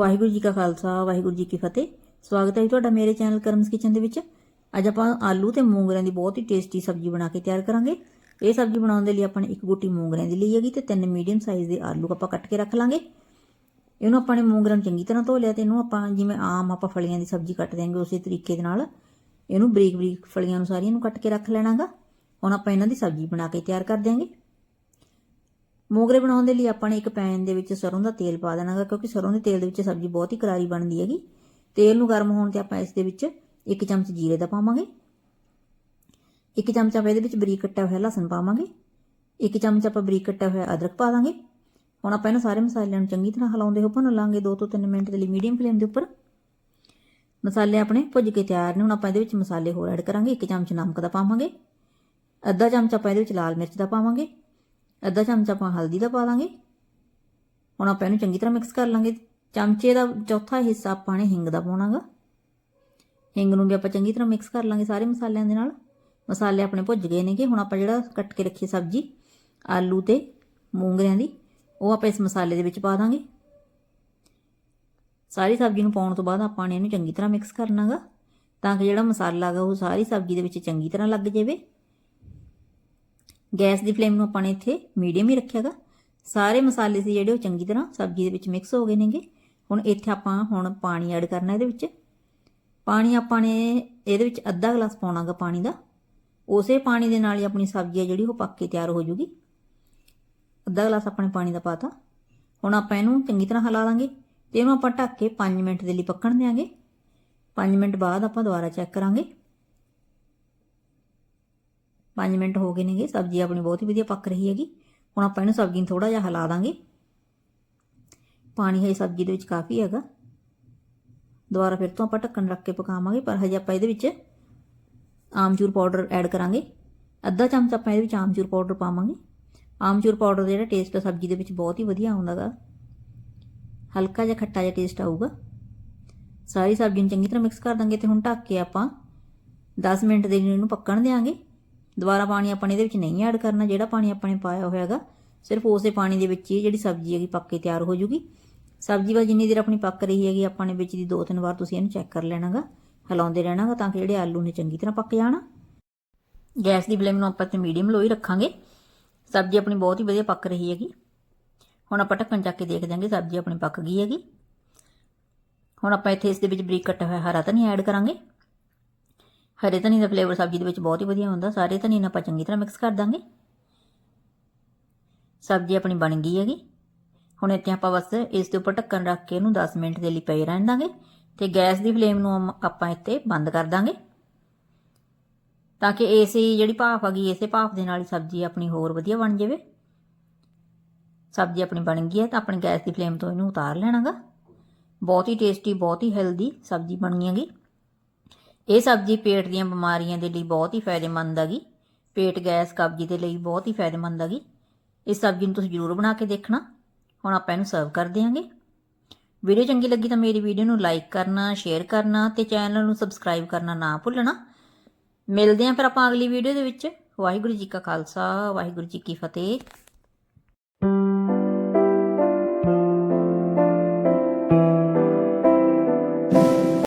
ਵਾਹਿਗੁਰੂ ਜੀ ਕਾ ਖਾਲਸਾ, ਵਾਹਿਗੁਰੂ ਜੀ ਕੀ ਫਤਿਹ। ਸਵਾਗਤ ਹੈ ਜੀ ਤੁਹਾਡਾ ਮੇਰੇ ਚੈਨਲ ਕਰਮਸ ਕਿਚਨ ਦੇ ਵਿੱਚ। ਅੱਜ ਆਪਾਂ ਆਲੂ ਤੇ ਮੂੰਗਰਿਆਂ ਦੀ ਬਹੁਤ ਹੀ ਟੇਸਟੀ ਸਬਜ਼ੀ ਬਣਾ ਕੇ ਤਿਆਰ ਕਰਾਂਗੇ। ਇਹ ਸਬਜ਼ੀ ਬਣਾਉਣ ਦੇ ਲਈ ਆਪਾਂ ਨੇ ਇੱਕ ਗੁੱਟੀ ਮੂੰਗਰਿਆਂ ਦੀ ਲਈ ਹੈਗੀ ਤੇ ਤਿੰਨ ਮੀਡੀਅਮ ਸਾਈਜ਼ ਦੇ ਆਲੂ ਆਪਾਂ ਕੱਟ ਕੇ ਰੱਖ ਲਾਂਗੇ। ਇਹਨੂੰ ਆਪਾਂ ਨੇ ਮੂੰਗਰਿਆਂ ਨੂੰ ਚੰਗੀ ਤਰ੍ਹਾਂ ਧੋ ਲਿਆ ਤੇ ਇਹਨੂੰ ਆਪਾਂ ਜਿਵੇਂ ਆਮ ਆਪਾਂ ਫਲੀਆਂ ਦੀ ਸਬਜ਼ੀ ਕੱਟ ਦਿਆਂਗੇ ਉਸੇ ਤਰੀਕੇ ਦੇ ਨਾਲ। ਇਹਨੂੰ ਬਰੀਕ ਬਰੀਕ ਫਲੀਆਂ ਨੂੰ ਸਾਰੀਆਂ ਨੂੰ ਕੱਟ ਕੇ ਰੱਖ ਲੈਣਾਗਾ। ਹੁਣ ਆਪਾਂ ਇਹਨਾਂ ਦੀ ਸਬਜ਼ੀ ਬਣਾ ਕੇ ਤਿਆਰ ਕਰ ਦਿਆਂਗੇ। ਮੋਗਰੇ ਬਣਾਉਣ ਦੇ ਲਈ ਆਪਾਂ ਨੇ ਇੱਕ ਪੈਨ ਦੇ ਵਿੱਚ ਸਰੋਂ ਦਾ ਤੇਲ ਪਾ ਦੇਣਾਗਾ ਕਿਉਂਕਿ ਸਰੋਂ ਦੇ ਤੇਲ ਦੇ ਵਿੱਚ ਸਬਜ਼ੀ ਬਹੁਤ ਹੀ ਕਰਾਰੀ ਬਣਦੀ ਹੈਗੀ। ਤੇਲ ਨੂੰ ਗਰਮ ਹੋਣ ਤੇ ਆਪਾਂ ਇਸ ਦੇ ਵਿੱਚ ਇੱਕ ਚਮਚ ਜੀਰੇ ਦਾ ਪਾਵਾਂਗੇ। ਇੱਕ ਚਮਚ ਆਪਾਂ ਇਹਦੇ ਵਿੱਚ ਬਰੀਕ ਕੱਟਿਆ ਹੋਇਆ ਲਸਣ ਪਾਵਾਂਗੇ। ਇੱਕ ਚਮਚ ਆਪਾਂ ਬਰੀਕ ਕੱਟਿਆ ਹੋਇਆ ਅਦਰਕ ਪਾ ਦਾਂਗੇ। ਹੁਣ ਆਪਾਂ ਇਹਨਾਂ ਸਾਰੇ ਮਸਾਲਿਆਂ ਨੂੰ ਚੰਗੀ ਤਰ੍ਹਾਂ ਹਿਲਾਉਂਦੇ ਹੋ ਭੁੰਨ ਲਾਂਗੇ 2 ਤੋਂ 3 ਮਿੰਟ ਦੇ ਲਈ ਮੀਡੀਅਮ ਫਲੇਮ ਦੇ ਉੱਪਰ। ਮਸਾਲੇ ਆਪਣੇ ਭੁੱਜ ਕੇ ਤਿਆਰ ਨੇ, ਹੁਣ ਆਪਾਂ ਇਹਦੇ ਵਿੱਚ ਮਸਾਲੇ ਹੋਰ ਐਡ ਕਰਾਂਗੇ। ਇੱਕ ਚਮਚ ਨਮਕ ਦਾ ਪਾਵਾਂਗੇ। ਅੱਧਾ ਚਮਚ ਆਪਾਂ ਇਹਦੇ ਵਿੱਚ ਲਾਲ ਮਿਰਚ ਦਾ ਪਾਵਾਂਗੇ। ਅੱਧਾ ਚਮਚਾ ਆਪਾਂ ਹਲਦੀ ਦਾ ਪਾ ਦਾਂਗੇ ਹੁਣ ਆਪਾਂ ਇਹਨੂੰ ਚੰਗੀ ਤਰ੍ਹਾਂ ਮਿਕਸ ਕਰ ਲਾਂਗੇ। ਚਮਚੇ ਦਾ ਚੌਥਾ ਹਿੱਸਾ ਆਪਾਂ ਨੇ ਹਿੰਗ ਦਾ ਪਾਉਣਾਗਾ। ਹਿੰਗ ਨੂੰ ਵੀ ਆਪਾਂ ਚੰਗੀ ਤਰ੍ਹਾਂ ਮਿਕਸ ਕਰ ਲਾਂਗੇ ਸਾਰੇ ਮਸਾਲਿਆਂ ਦੇ ਨਾਲ। ਮਸਾਲੇ ਆਪਣੇ ਭੁੱਜ ਗਏ ਨੇਗੇ। ਹੁਣ ਆਪਾਂ ਜਿਹੜਾ ਕੱਟ ਕੇ ਰੱਖੀ ਸਬਜ਼ੀ, ਆਲੂ ਤੇ ਮੂੰਗਰਿਆਂ ਦੀ, ਉਹ ਆਪਾਂ ਇਸ ਮਸਾਲੇ ਦੇ ਵਿੱਚ ਪਾ ਦਾਂਗੇ। ਸਾਰੀ ਸਬਜ਼ੀ ਨੂੰ ਪਾਉਣ ਤੋਂ ਬਾਅਦ ਆਪਾਂ ਨੇ ਇਹਨੂੰ ਚੰਗੀ ਤਰ੍ਹਾਂ ਮਿਕਸ ਕਰਨਾਗਾ। ਤਾਂ ਕਿ ਜਿਹੜਾ ਮਸਾਲਾ ਹੈਗਾ ਉਹ ਸਾਰੀ ਸਬਜ਼ੀ ਦੇ ਵਿੱਚ ਚੰਗੀ ਤਰ੍ਹਾਂ ਲੱਗ ਜਾਵੇ। ਗੈਸ ਦੀ ਫਲੇਮ ਨੂੰ ਆਪਾਂ ਨੇ ਇੱਥੇ ਮੀਡੀਅਮ ਹੀ ਰੱਖਿਆਗਾ। ਸਾਰੇ ਮਸਾਲੇ ਸੀ ਜਿਹੜੇ ਉਹ ਚੰਗੀ ਤਰ੍ਹਾਂ ਸਬਜ਼ੀ ਦੇ ਵਿੱਚ ਮਿਕਸ ਹੋ ਗਏ ਨੇਗੇ। ਹੁਣ ਇੱਥੇ ਆਪਾਂ ਹੁਣ ਪਾਣੀ ਐਡ ਕਰਨਾ ਇਹਦੇ ਵਿੱਚ। ਪਾਣੀ ਆਪਾਂ ਨੇ ਇਹਦੇ ਵਿੱਚ ਅੱਧਾ ਗਲਾਸ ਪਾਉਣਾਗਾ ਪਾਣੀ ਦਾ। ਉਸੇ ਪਾਣੀ ਦੇ ਨਾਲ ਹੀ ਆਪਣੀ ਸਬਜ਼ੀ ਆ ਜਿਹੜੀ ਉਹ ਪੱਕ ਕੇ ਤਿਆਰ ਹੋ ਜੂਗੀ। ਅੱਧਾ ਗਲਾਸ ਆਪਣੇ ਪਾਣੀ ਦਾ ਪਾਤਾ ਹੁਣ ਆਪਾਂ ਇਹਨੂੰ ਚੰਗੀ ਤਰ੍ਹਾਂ ਹਿਲਾ ਦਾਂਗੇ ਤੇ ਇਹਨੂੰ ਆਪਾਂ ਢੱਕ ਕੇ 5 ਮਿੰਟ ਦੇ ਲਈ ਪੱਕਣ ਦੇਾਂਗੇ 5 ਮਿੰਟ ਬਾਅਦ ਆਪਾਂ ਦੁਬਾਰਾ ਚੈੱਕ ਕਰਾਂਗੇ। 5 ਮਿੰਟ ਹੋ ਗਏ ਨੇਗੇ, ਸਬਜ਼ੀ ਆਪਣੀ ਬਹੁਤ ਹੀ ਵਧੀਆ ਪੱਕ ਰਹੀ ਹੈਗੀ। ਹੁਣ ਆਪਾਂ ਇਹਨੂੰ ਸਬਜ਼ੀ ਨੂੰ ਥੋੜਾ ਜਿਹਾ ਹਿਲਾ ਦਾਂਗੇ। ਪਾਣੀ ਹੈ ਸਬਜ਼ੀ ਦੇ ਵਿੱਚ ਕਾਫੀ ਹੈਗਾ। ਦੁਬਾਰਾ ਫਿਰ ਤੋਂ ਆਪਾਂ ਢੱਕਣ ਰੱਖ ਕੇ ਪਕਾਵਾਂਗੇ, ਪਰ ਹਜੇ ਆਪਾਂ ਇਹਦੇ ਵਿੱਚ ਆਮਚੂਰ ਪਾਊਡਰ ਐਡ ਕਰਾਂਗੇ। ਅੱਧਾ ਚਮਚ ਆਪਾਂ ਇਹਦੇ ਵਿੱਚ ਆਮਚੂਰ ਪਾਊਡਰ ਪਾਵਾਂਗੇ। ਆਮਚੂਰ ਪਾਊਡਰ ਦਾ ਜਿਹੜਾ ਟੇਸਟ ਆ ਸਬਜ਼ੀ ਦੇ ਵਿੱਚ ਬਹੁਤ ਹੀ ਵਧੀਆ ਆਉਂਦਾਗਾ। ਹਲਕਾ ਜਿਹਾ ਖੱਟਾ ਜਿਹਾ ਟੇਸਟ ਆਊਗਾ। ਸਾਰੀ ਸਬਜ਼ੀ ਨੂੰ ਚੰਗੀ ਤਰ੍ਹਾਂ ਮਿਕਸ ਕਰ ਦਾਂਗੇ ਤੇ ਹੁਣ ਢੱਕ ਕੇ ਆਪਾਂ 10 ਮਿੰਟ ਦੇ ਲਈ ਇਹਨੂੰ ਪੱਕਣ ਦੇਾਂਗੇ ਦੁਬਾਰਾ ਪਾਣੀ ਆਪਾਂ ਨੇ ਇਹਦੇ ਵਿੱਚ ਨਹੀਂ ਐਡ ਕਰਨਾ, ਜਿਹੜਾ ਪਾਣੀ ਆਪਾਂ ਨੇ ਪਾਇਆ ਹੋਇਆ ਹੈਗਾ, ਸਿਰਫ ਉਸ ਦੇ ਪਾਣੀ ਦੇ ਵਿੱਚ ਹੀ ਜਿਹੜੀ ਸਬਜ਼ੀ ਹੈਗੀ ਪੱਕ ਕੇ ਤਿਆਰ ਹੋ ਜੂਗੀ। ਸਬਜ਼ੀ ਵਾ ਜਿੰਨੀ ਦੇਰ ਆਪਣੀ ਪੱਕ ਰਹੀ ਹੈਗੀ, ਆਪਾਂ ਨੇ ਵਿੱਚ ਦੀ ਦੋ ਤਿੰਨ ਵਾਰ ਤੁਸੀਂ ਇਹਨੂੰ ਚੈੱਕ ਕਰ ਲੈਣਾਗਾ, ਹਿਲਾਉਂਦੇ ਰਹਿਣਾਗਾ ਤਾਂ ਕਿ ਜਿਹੜੇ ਆਲੂ ਨੇ ਚੰਗੀ ਤਰ੍ਹਾਂ ਪੱਕ ਜਾਣ। ਗੈਸ ਦੀ ਫਲੇਮ ਨੂੰ ਆਪਾਂ ਤੇ ਮੀਡੀਅਮ ਲੋ ਹੀ ਰੱਖਾਂਗੇ। ਸਬਜ਼ੀ ਆਪਣੀ ਬਹੁਤ ਹੀ ਵਧੀਆ ਪੱਕ ਰਹੀ ਹੈਗੀ। ਹੁਣ ਆਪਾਂ ਢੱਕਣ ਚੱਕ ਕੇ ਦੇਖ ਦਾਂਗੇ ਸਬਜ਼ੀ ਆਪਣੀ ਪੱਕ ਗਈ ਹੈਗੀ। ਹੁਣ ਆਪਾਂ ਇੱਥੇ ਇਸ ਦੇ ਵਿੱਚ ਬਰੀਕ ਕੱਟਿਆ ਹੋਇਆ ਹਰਾ ਧਨੀਆ ਐਡ ਕਰਾਂਗੇ। ਹਰੇ ਧਨੀ ਦਾ ਫਲੇਵਰ ਸਬਜ਼ੀ ਦੇ ਵਿੱਚ ਬਹੁਤ ਹੀ ਵਧੀਆ ਹੁੰਦਾ। ਸਾਰੇ ਧਨੀ ਨੂੰ ਆਪਾਂ ਚੰਗੀ ਤਰ੍ਹਾਂ ਮਿਕਸ ਕਰ ਦਾਂਗੇ। ਸਬਜ਼ੀ ਆਪਣੀ ਬਣ ਗਈ ਹੈਗੀ। ਹੁਣ ਇੱਥੇ ਆਪਾਂ ਬਸ ਇਸ ਦੇ ਉੱਪਰ ਢੱਕਣ ਰੱਖ ਕੇ ਇਹਨੂੰ 10 ਮਿੰਟ ਦੇ ਲਈ ਪਈ ਰਹਿਣ ਦਾਂਗੇ ਤੇ ਗੈਸ ਦੀ ਫਲੇਮ ਨੂੰ ਆਪਾਂ ਇੱਥੇ ਬੰਦ ਕਰ ਦਾਂਗੇ। ਤਾਂ ਕਿ ਏਸੀ ਜਿਹੜੀ ਭਾਫ ਹੈਗੀ ਇਸੇ ਭਾਫ ਦੇ ਨਾਲ ਹੀ ਸਬਜ਼ੀ ਆਪਣੀ ਹੋਰ ਵਧੀਆ ਬਣ ਜਾਵੇ। ਸਬਜ਼ੀ ਆਪਣੀ ਬਣ ਗਈ ਹੈ ਤਾਂ ਆਪਣੀ ਗੈਸ ਦੀ ਫਲੇਮ ਤੋਂ ਇਹਨੂੰ ਉਤਾਰ ਲੈਣਾਗਾ। ਬਹੁਤ ਹੀ ਟੇਸਟੀ ਬਹੁਤ ਹੀ ਹੈਲਦੀ ਸਬਜ਼ੀ ਬਣੀ ਹੈਗੀ। ਇਹ ਸਬਜ਼ੀ ਪੇਟ ਦੀਆਂ ਬਿਮਾਰੀਆਂ ਦੇ ਲਈ ਬਹੁਤ ਹੀ ਫਾਇਦੇਮੰਦ ਹੈਗੀ। ਪੇਟ ਗੈਸ ਕਬਜ਼ੀ ਦੇ ਲਈ ਬਹੁਤ ਹੀ ਫਾਇਦੇਮੰਦ ਹੈਗੀ। ਇਸ ਸਬਜ਼ੀ ਨੂੰ ਤੁਸੀਂ ਜ਼ਰੂਰ ਬਣਾ ਕੇ ਦੇਖਣਾ। ਹੁਣ ਆਪਾਂ ਇਹਨੂੰ ਸਰਵ ਕਰ ਦਿਆਂਗੇ। ਵੀਡੀਓ ਚੰਗੀ ਲੱਗੀ ਤਾਂ ਮੇਰੀ ਵੀਡੀਓ ਨੂੰ ਲਾਈਕ ਕਰਨਾ, ਸ਼ੇਅਰ ਕਰਨਾ ਤੇ ਚੈਨਲ ਨੂੰ ਸਬਸਕ੍ਰਾਈਬ ਕਰਨਾ ਨਾ ਭੁੱਲਣਾ। ਮਿਲਦੇ ਆਂ ਫਿਰ ਆਪਾਂ ਅਗਲੀ ਵੀਡੀਓ ਦੇ ਵਿੱਚ। ਵਾਹਿਗੁਰੂ ਜੀ ਕਾ ਖਾਲਸਾ, ਵਾਹਿਗੁਰੂ ਜੀ ਕੀ ਫਤਿਹ।